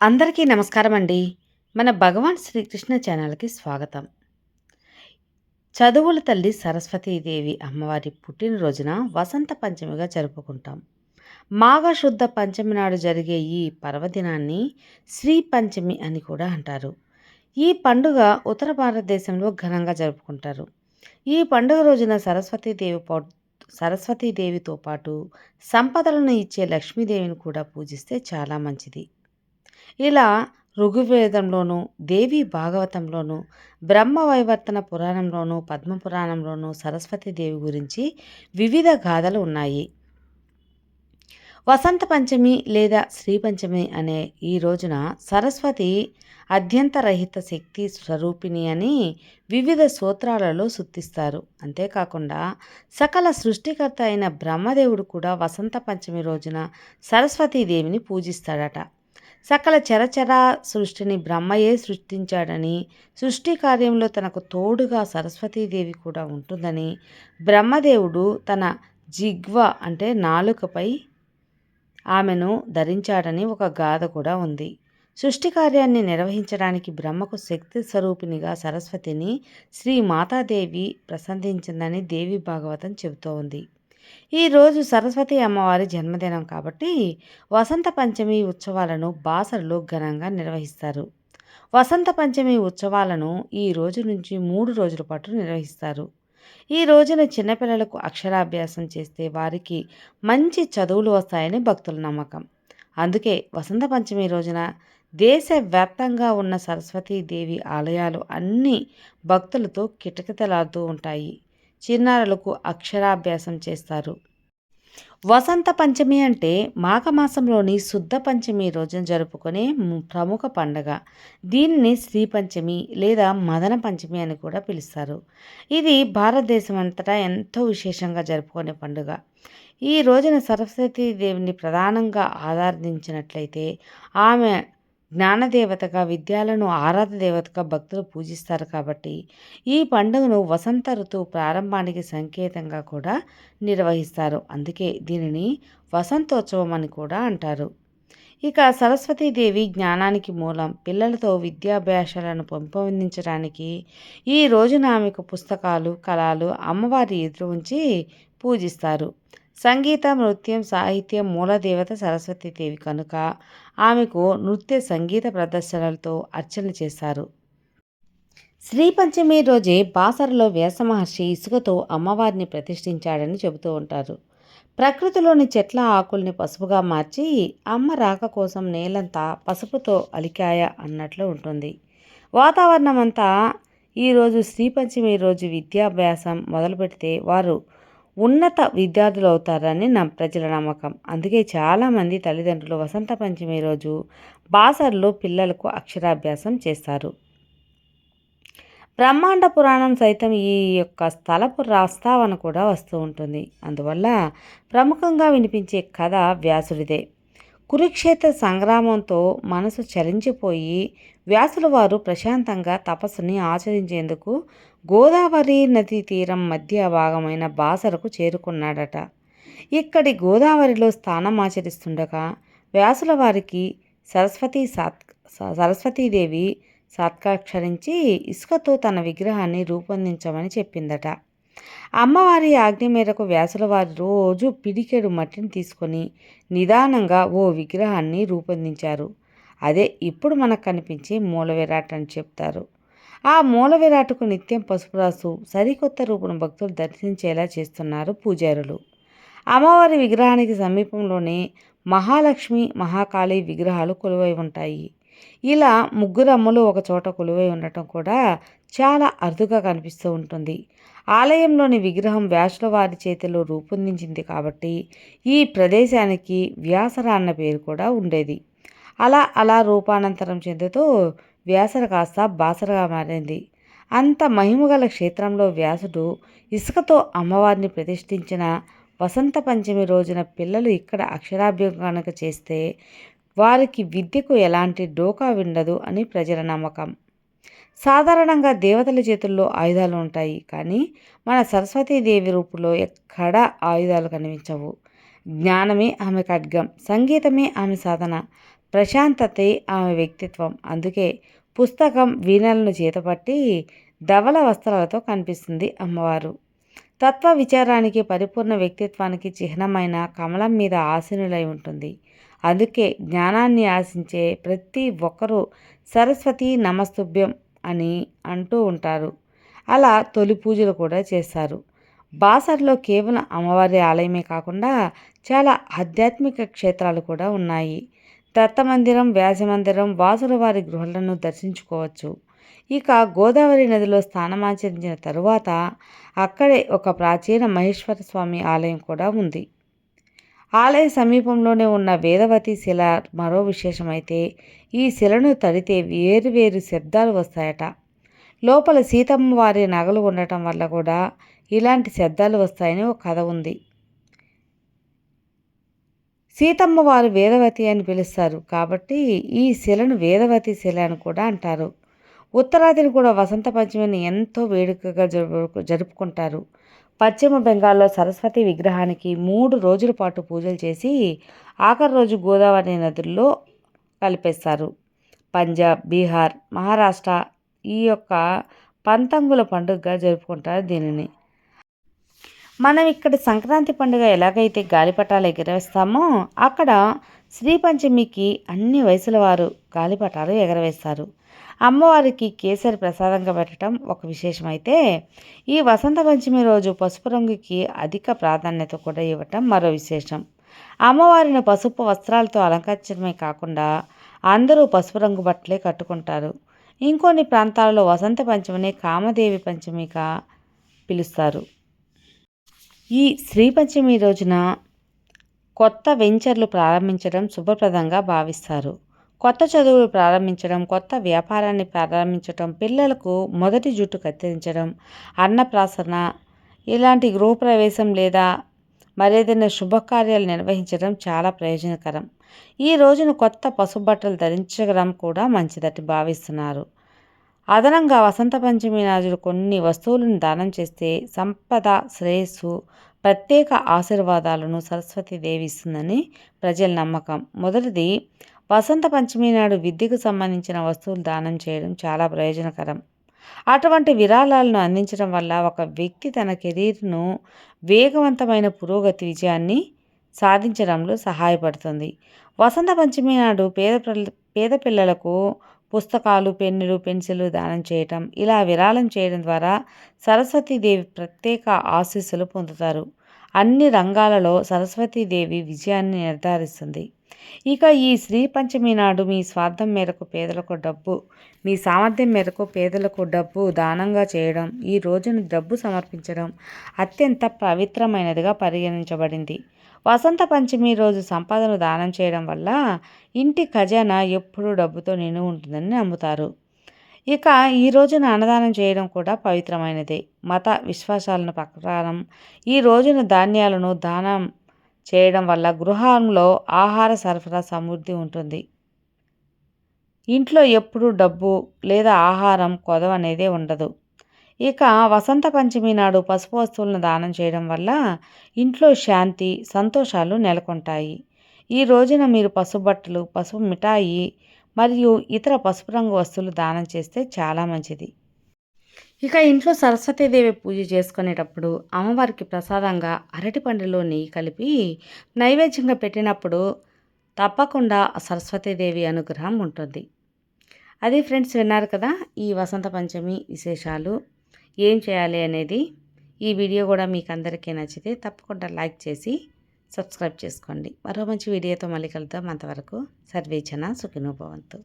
అందరికీ నమస్కారం అండి. మన భగవాన్ శ్రీకృష్ణ ఛానల్కి స్వాగతం. చదువుల తల్లి సరస్వతీదేవి అమ్మవారి పుట్టినరోజున వసంత పంచమిగా జరుపుకుంటాం. మాఘశుద్ధ పంచమి నాడు జరిగే ఈ పర్వదినాన్ని శ్రీ పంచమి అని కూడా అంటారు. ఈ పండుగ ఉత్తర భారతదేశంలో ఘనంగా జరుపుకుంటారు. ఈ పండుగ రోజున సరస్వతీదేవి సరస్వతీదేవితో పాటు సంపదలను ఇచ్చే లక్ష్మీదేవిని కూడా పూజిస్తే చాలా మంచిది. ఇలా ఋగ్వేదంలోను దేవి భాగవతంలోను బ్రహ్మ వైవర్తన పురాణంలోను పద్మ సరస్వతి సరస్వతీదేవి గురించి వివిధ గాథలు ఉన్నాయి. వసంత పంచమి లేదా శ్రీ పంచమి అనే ఈ రోజున సరస్వతి అద్యంతరహిత శక్తి స్వరూపిణి అని వివిధ సూత్రాలలో సుత్తిస్తారు అంతేకాకుండా సకల సృష్టికర్త అయిన బ్రహ్మదేవుడు కూడా వసంత పంచమి రోజున సరస్వతీదేవిని పూజిస్తాడట. సకల చరచర సృష్టిని బ్రహ్మయే సృష్టించాడని సృష్టి కార్యంలో తనకు తోడుగా సరస్వతీదేవి కూడా ఉంటుందని బ్రహ్మదేవుడు తన జిగ్వ అంటే నాలుకపై ఆమెను ధరించాడని ఒక గాథ కూడా ఉంది. సృష్టి కార్యాన్ని నిర్వహించడానికి బ్రహ్మకు శక్తి స్వరూపిణిగా సరస్వతిని శ్రీ మాతాదేవి ప్రసందించిందని దేవి భాగవతం చెబుతోంది. ఈరోజు సరస్వతి అమ్మవారి జన్మదినం కాబట్టి వసంత పంచమి ఉత్సవాలను బాసరలో ఘనంగా నిర్వహిస్తారు. వసంత పంచమి ఉత్సవాలను ఈ రోజు నుంచి మూడు రోజుల పాటు నిర్వహిస్తారు. ఈ రోజున చిన్నపిల్లలకు అక్షరాభ్యాసం చేస్తే వారికి మంచి చదువులు వస్తాయని భక్తుల నమ్మకం. అందుకే వసంత పంచమి రోజున దేశవ్యాప్తంగా ఉన్న సరస్వతీదేవి ఆలయాలు అన్నీ భక్తులతో కిటకితలాడుతూ ఉంటాయి. చిన్నారులకు అక్షరాభ్యాసం చేస్తారు. వసంత పంచమి అంటే మాఘమాసంలోని శుద్ధ పంచమి రోజున జరుపుకునే ప్రముఖ పండగ. దీనిని శ్రీ పంచమి లేదా మదన పంచమి అని కూడా పిలుస్తారు. ఇది భారతదేశం అంతటా ఎంతో విశేషంగా జరుపుకునే పండుగ. ఈ రోజున సరస్వతీ దేవిని ప్రధానంగా ఆరాధించినట్లయితే ఆమె జ్ఞానదేవతగా విద్యాలను ఆరాధ దేవతగా భక్తులు పూజిస్తారు కాబట్టి ఈ పండుగను వసంత ఋతువు ప్రారంభానికి సంకేతంగా కూడా నిర్వహిస్తారు. అందుకే దీనిని వసంతోత్సవం అని కూడా అంటారు. ఇక సరస్వతీదేవి జ్ఞానానికి మూలం పిల్లలతో విద్యాభ్యాసాలను పెంపొందించడానికి ఈ రోజున ఆమెకు పుస్తకాలు కళలు అమ్మవారి ఎదురు ఉంచి పూజిస్తారు. సంగీత నృత్యం సాహిత్యం మూలదేవత సరస్వతీదేవి కనుక ఆమెకు నృత్య సంగీత ప్రదర్శనలతో అర్చన చేస్తారు శ్రీ పంచమి రోజే బాసరలో వ్యాస మహర్షి ఇసుకతో అమ్మవారిని ప్రతిష్ఠించాడని చెబుతూ ఉంటారు. ప్రకృతిలోని చెట్ల ఆకుల్ని పసుపుగా మార్చి అమ్మ రాక కోసం నేలంతా పసుపుతో అలికాయ అన్నట్లు ఉంటుంది. వాతావరణం అంతా ఈరోజు శ్రీ పంచమి రోజు విద్యాభ్యాసం మొదలుపెడితే వారు ఉన్నత విద్యార్థులు అవుతారని నా ప్రజల నమ్మకం. అందుకే చాలామంది తల్లిదండ్రులు వసంత పంచమి రోజు బాసర్లో పిల్లలకు అక్షరాభ్యాసం చేస్తారు. బ్రహ్మాండ పురాణం సైతం ఈ యొక్క స్థలపు ప్రస్తావన కూడా వస్తూ ఉంటుంది. అందువల్ల ప్రముఖంగా వినిపించే కథ వ్యాసుడిదే. కురుక్షేత్ర సంగ్రామంతో మనసు చలించిపోయి వ్యాసుల వారు ప్రశాంతంగా తపస్సుని ఆచరించేందుకు గోదావరి నదీ తీరం మధ్య భాగమైన బాసరకు చేరుకున్నాడట. ఇక్కడి గోదావరిలో స్థానం ఆచరిస్తుండగా వ్యాసుల వారికి సరస్వతి సాత్ సరస్వతీదేవి సాత్కాక్షరించి ఇసుకతో తన విగ్రహాన్ని రూపొందించమని చెప్పిందట. అమ్మవారి ఆజ్ఞ మేరకు వ్యాసుల వారి రోజు పిడికెడు మట్టిని తీసుకొని నిదానంగా ఓ విగ్రహాన్ని రూపొందించారు. అదే ఇప్పుడు మనకు కనిపించే మూల విరాట్ అని చెప్తారు. ఆ మూల విరాట్కు నిత్యం పసుపు రాసు సరికొత్త రూపును భక్తులు దర్శించేలా చేస్తున్నారు పూజారులు. అమ్మవారి విగ్రహానికి సమీపంలోనే మహాలక్ష్మి మహాకాళి విగ్రహాలు కొలువై ఉంటాయి. ఇలా ముగ్గురు అమ్మలు ఒక చోట కొలువై ఉండటం కూడా చాలా అరుదుగా కనిపిస్తూ ఉంటుంది. ఆలయంలోని విగ్రహం వ్యాసుల వారి చేతిలో రూపొందించింది కాబట్టి ఈ ప్రదేశానికి వ్యాసర అన్న పేరు కూడా ఉండేది. అలా అలా రూపానంతరం చెందుతూ వ్యాసర కాస్త బాసరగా మారింది. అంత మహిమగల క్షేత్రంలో వ్యాసుడు ఇసుకతో అమ్మవారిని ప్రతిష్ఠించిన వసంత పంచమి రోజున పిల్లలు ఇక్కడ అక్షరాభ్యం కనుక చేస్తే వారికి విద్యకు ఎలాంటి డోకా ఉండదు అని ప్రజల నమ్మకం. సాధారణంగా దేవతల చేతుల్లో ఆయుధాలు ఉంటాయి కానీ మన సరస్వతీదేవి రూపులో ఎక్కడా ఆయుధాలు కనిపించవు. జ్ఞానమే ఆమె ఖడ్గం సంగీతమే ఆమె సాధన ప్రశాంతతే ఆమె వ్యక్తిత్వం. అందుకే పుస్తకం వీణలను చేతపట్టి ధవల వస్త్రాలతో కనిపిస్తుంది అమ్మవారు. తత్వ విచారానికి పరిపూర్ణ వ్యక్తిత్వానికి చిహ్నమైన కమలం మీద ఆసీనులై ఉంటుంది. అందుకే జ్ఞానాన్ని ఆశించే ప్రతి ఒక్కరూ సరస్వతి నమస్తుభ్యం అని అంటూ ఉంటారు. అలా తొలి పూజలు కూడా చేస్తారు. బాసర్లో కేవలం అమ్మవారి ఆలయమే కాకుండా చాలా ఆధ్యాత్మిక క్షేత్రాలు కూడా ఉన్నాయి. దత్తమందిరం వ్యాసమందిరం వాసుల వారి గృహాలను దర్శించుకోవచ్చు. ఇక గోదావరి నదిలో స్నానమాచరించిన తరువాత అక్కడే ఒక ప్రాచీన మహేశ్వర స్వామి ఆలయం కూడా ఉంది. ఆలయ సమీపంలోనే ఉన్న వేదవతి శిల మరో విశేషమైతే ఈ శిలను తడితే వేరు వేరు శబ్దాలు వస్తాయట. లోపల సీతమ్మ వారి నగలు ఉండటం వల్ల కూడా ఇలాంటి శబ్దాలు వస్తాయని ఒక కథ ఉంది. సీతమ్మ వారు వేదవతి అని పిలుస్తారు కాబట్టి ఈ శిలను వేదవతి శిల అని కూడా అంటారు. ఉత్తరాదిని కూడా వసంత పంచమిని ఎంతో వేడుకగా జరుపు జరుపుకుంటారు. పశ్చిమ బెంగాల్లో సరస్వతి విగ్రహానికి మూడు రోజుల పాటు పూజలు చేసి ఆఖరి రోజు గోదావరి నదుల్లో కలిపేస్తారు. పంజాబ్ బీహార్ మహారాష్ట్ర ఈ యొక్క పంతంగుల పండుగగా జరుపుకుంటారు దీనిని. మనం ఇక్కడ సంక్రాంతి పండుగ ఎలాగైతే గాలిపటాలు ఎగరవేస్తామో అక్కడ శ్రీ పంచమికి అన్ని వయసుల వారు గాలిపటాలు ఎగరవేస్తారు. అమ్మవారికి కేసరి ప్రసాదంగా పెట్టడం ఒక విశేషమైతే ఈ వసంత పంచమి రోజు పసుపు రంగుకి అధిక ప్రాధాన్యత కూడా ఇవ్వటం మరో విశేషం. అమ్మవారిని పసుపు వస్త్రాలతో అలంకరించడమే కాకుండా అందరూ పసుపు రంగు బట్టలే కట్టుకుంటారు. ఇంకొన్ని ప్రాంతాలలో వసంత పంచమిని కామదేవి పంచమిగా పిలుస్తారు. ఈ శ్రీ పంచమి రోజున కొత్త వెంచర్లు ప్రారంభించడం శుభప్రదంగా భావిస్తారు. కొత్త చదువులు ప్రారంభించడం కొత్త వ్యాపారాన్ని ప్రారంభించడం పిల్లలకు మొదటి జుట్టు కత్తిరించడం అన్నప్రాసన ఇలాంటి గృహప్రవేశం లేదా మరేదైనా శుభకార్యాలు నిర్వహించడం చాలా ప్రయోజనకరం. ఈ రోజున కొత్త పసుబట్టలు ధరించడం కూడా మంచిదని భావిస్తున్నారు. అదనంగా వసంత పంచమి నాజులు కొన్ని వస్తువులను దానం చేస్తే సంపద శ్రేయస్సు ప్రత్యేక ఆశీర్వాదాలను సరస్వతి దేవిస్తుందని ప్రజల నమ్మకం. మొదటిది వసంత పంచమి నాడు విద్యకు సంబంధించిన వస్తువులు దానం చేయడం చాలా ప్రయోజనకరం. అటువంటి విరాళాలను అందించడం వల్ల ఒక వ్యక్తి తన కెరీర్ను వేగవంతమైన పురోగతి విజయాన్ని సాధించడంలో సహాయపడుతుంది. వసంత పంచమి నాడు పేద పేద పిల్లలకు పుస్తకాలు పెన్నులు పెన్సిళ్ళు దానం చేయటం ఇలా విరాళం చేయడం ద్వారా సరస్వతీదేవి ప్రత్యేక ఆశీస్సులు పొందుతారు. అన్ని రంగాలలో సరస్వతీదేవి విజయాన్ని నిర్ధారిస్తుంది. ఇక ఈ శ్రీ పంచమి నాడు మీ స్వార్థం మేరకు పేదలకు డబ్బు మీ సామర్థ్యం మేరకు పేదలకు డబ్బు దానంగా చేయడం ఈ రోజును డబ్బు సమర్పించడం అత్యంత పవిత్రమైనదిగా పరిగణించబడింది. వసంత పంచమి రోజు సంపదను దానం చేయడం వల్ల ఇంటి ఖజానా ఎప్పుడూ డబ్బుతో నిండి ఉంటుందని నమ్ముతారు. ఇక ఈ రోజున అన్నదానం చేయడం కూడా పవిత్రమైనదే. మత విశ్వాసాలను ప్రకారం ఈ రోజున ధాన్యాలను దానం చేయడం వల్ల గృహంలో ఆహార సరఫరా సమృద్ధి ఉంటుంది. ఇంట్లో ఎప్పుడు డబ్బు లేదా ఆహారం కొదవ అనేదే ఉండదు. ఇక వసంత పంచమి నాడు పసుపు వస్తువులను దానం చేయడం వల్ల ఇంట్లో శాంతి సంతోషాలు నెలకొంటాయి. ఈ రోజున మీరు పసుపు బట్టలు పసుపు మిఠాయి మరియు ఇతర పసుపు రంగు వస్తువులు దానం చేస్తే చాలా మంచిది. ఇక ఇంట్లో సరస్వతీదేవి పూజ చేసుకునేటప్పుడు అమ్మవారికి ప్రసాదంగా అరటి పండులో నెయ్యి కలిపి నైవేద్యంగా పెట్టినప్పుడు తప్పకుండా సరస్వతీదేవి అనుగ్రహం ఉంటుంది. అది ఫ్రెండ్స్ విన్నారు కదా ఈ వసంత పంచమి విశేషాలు ఏం చేయాలి అనేది. ఈ వీడియో కూడా మీకు అందరికీ నచ్చితే తప్పకుండా లైక్ చేసి సబ్స్క్రైబ్ చేసుకోండి. మరో మంచి వీడియోతో మళ్ళీ కలుద్దాం. అంతవరకు సర్వేచన సుఖినోభవంతు.